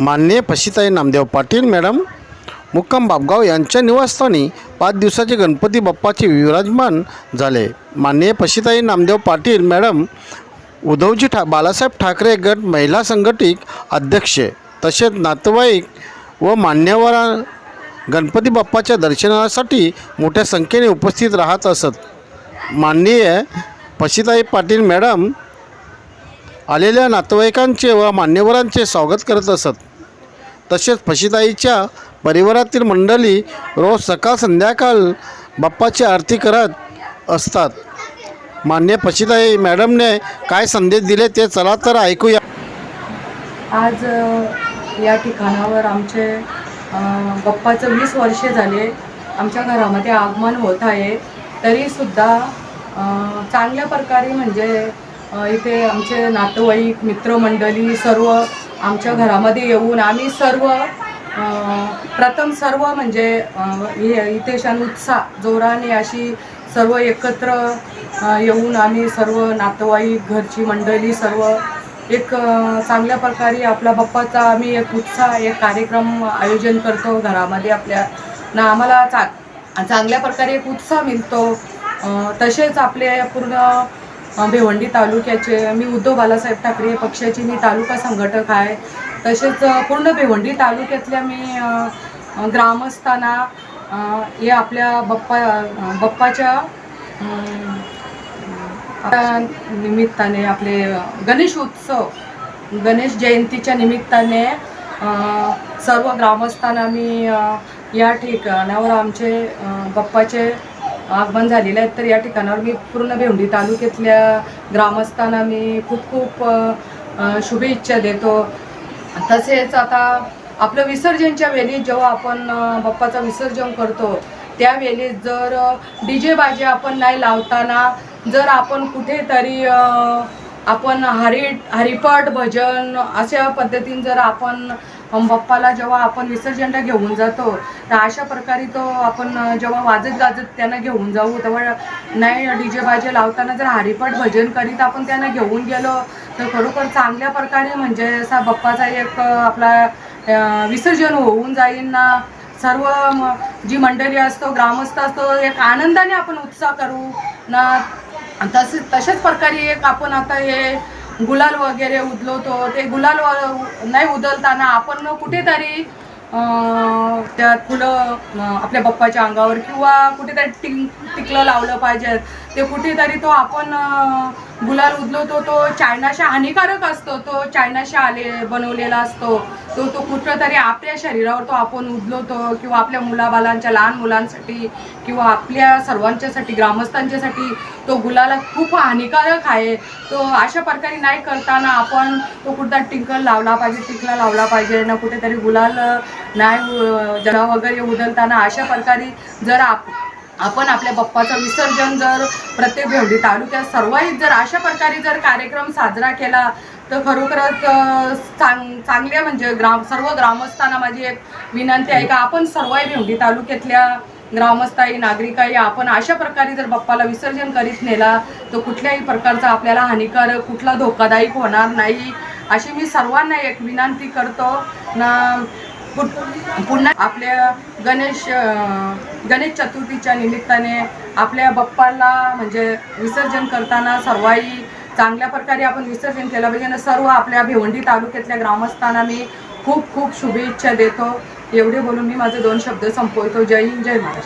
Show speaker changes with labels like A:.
A: माननीय पशिताई नामदेव पाटील मॅडम मुक्काम बापगाव यांच्या निवासस्थानी पाच दिवसाचे गणपती बाप्पाचे विराजमान झाले. माननीय पशिताई नामदेव पाटील मॅडम उद्धवजी ठा बाळासाहेब ठाकरे गट महिला संघटित अध्यक्ष तसेच नातेवाईक व मान्यवर गणपती बाप्पाच्या दर्शनासाठी मोठ्या संख्येने उपस्थित राहत असत. माननीय पशिताई पाटील मॅडम आलेल्या नातेवाईकांचे व मान्यवरांचे स्वागत करत असत. तसेच फशीताईच्या परिवारातील मंडळी रोज सकाळ संध्याकाळ बाप्पाची आरती करत असतात. मान्य फशीताई मॅडमने काय संदेश दिले ते चला तर ऐकूया.
B: आज या ठिकाणावर आमचे बाप्पाचं वीस वर्षे झाले. आमच्या घरामध्ये आगमन होत आहे. तरीसुद्धा चांगल्या प्रकारे म्हणजे इथे आमचे नातेवाईक मित्रमंडळी सर्व आमच्या घरामध्ये येऊन आम्ही सर्व प्रथम सर्व म्हणजे हे- इथे छान उत्साह जोराने अशी सर्व एकत्र येऊन आम्ही सर्व नातेवाईक घरची मंडळी सर्व एक चांगल्या प्रकारे आपला बाप्पाचा आम्ही एक उत्साह एक कार्यक्रम आयोजन करतो घरामध्ये आपल्या ना आम्हाला चा चांगल्या प्रकारे एक उत्साह मिळतो. तसेच आपले पूर्ण भिवंडी तालुक्याचे मी उद्धव बालासाहेब ठाकरे पक्षाची मी तालुका संघटक आहे. तसेच पूर्ण भिवंडी तालुक्यातल्या मी ग्रामस्थांना हे आपल्या बप्पा बप्पाच्या निमित्ताने आपले गणेश उत्सव गणेश जयंतीच्या निमित्ताने सर्व ग्रामस्थांना मी या ठिकाणावर आमचे बप्पाचे आगमन झालेले आहेत तर या ठिकाणावर मी पूर्ण भेवंडी तालुक्यातल्या ग्रामस्थांना मी खूप खूप शुभेच्छा देतो. तसेच आता आपलं विसर्जनच्या वेळी जेव्हा आपण बाप्पाचं विसर्जन करतो त्यावेळी जर डी जे बाजे आपण नाही लावताना जर आपण कुठेतरी आपण हरी हरिपाठ भजन अशा पद्धतीने जर आपण बाप्पाला जेव्हा आपण विसर्जनला घेऊन जातो तर अशा प्रकारे तो आपण जेव्हा वाजत गाजत त्यांना घेऊन जाऊ तेव्हा नाही डी जे बाजे लावताना जर हरिपाठ भजन करीत आपण त्यांना घेऊन गेलो तर खरोखर चांगल्या प्रकारे म्हणजे असा बाप्पाचा एक आपला विसर्जन होऊन जाईल ना. सर्व जी मंडळी असतो ग्रामस्थ असतो एक आनंदाने आपण उत्साह करू ना. तसे तशाच प्रकारे एक आपण आता हे गुलाल वगैरे उदलवतो ते गुलाल व- नाही उदलताना आपण कुठेतरी अं, त्यात फुलं आपल्या बाप्पाच्या अंगावर किंवा कुठेतरी टिंग टिकलं लावलं पाहिजे. ते कुठेतरी तो आपण गुलाल उदलवतो तो चायनाशा हानिकारक असतो तो चायनाशा आले बनवलेला असतो तो तो कुठंतरी आपल्या शरीरावर तो आपण उदलवतो किंवा आपल्या मुलाबालांच्या लहान मुलांसाठी किंवा आपल्या सर्वांच्यासाठी ग्रामस्थांच्यासाठी तो गुलाला खूप हानिकारक आहे. तो अशा प्रकारे नाही करताना आपण तो कुठला टिंकल लावला पाहिजे टिकला लावला पाहिजे ना कुठेतरी गुलाल नाही जरा वगैरे उदलताना अशा प्रकारे जर आप आपण आपल्या बाप्पाचं विसर्जन जर प्रत्येक भेवडी तालुक्यात सर्वांनी जर अशा प्रकारे जर कार्यक्रम साजरा केला तर खरोखरच चांग चांगल्या म्हणजे ग्राम सर्व ग्रामस्थांना माझी एक विनंती आहे का आपण सर्वही भेवडी तालुक्यातल्या ग्रामस्थाई नागरिकाई आपण अशा प्रकारे जर बाप्पाला विसर्जन करीत नेला तर कुठल्याही प्रकारचा आपल्याला हानिकारक कुठला धोकादायक होणार नाही. अशी मी सर्वांना एक विनंती करतो. ना पुन्हा आपल्या गणेश गणेश चतुर्थीच्या निमित्ताने आपल्या बाप्पाला म्हणजे विसर्जन करताना सर्वाई चांगल्या प्रकारे आपण विसर्जन केलं पाहिजे आणि सर्व आपल्या भिवंडी तालुक्यातल्या ग्रामस्थांना मी खूप खूप शुभेच्छा देतो. एवढे बोलून मी माझे दोन शब्द संपवतो. जय हिंद जय महाराष्ट्र.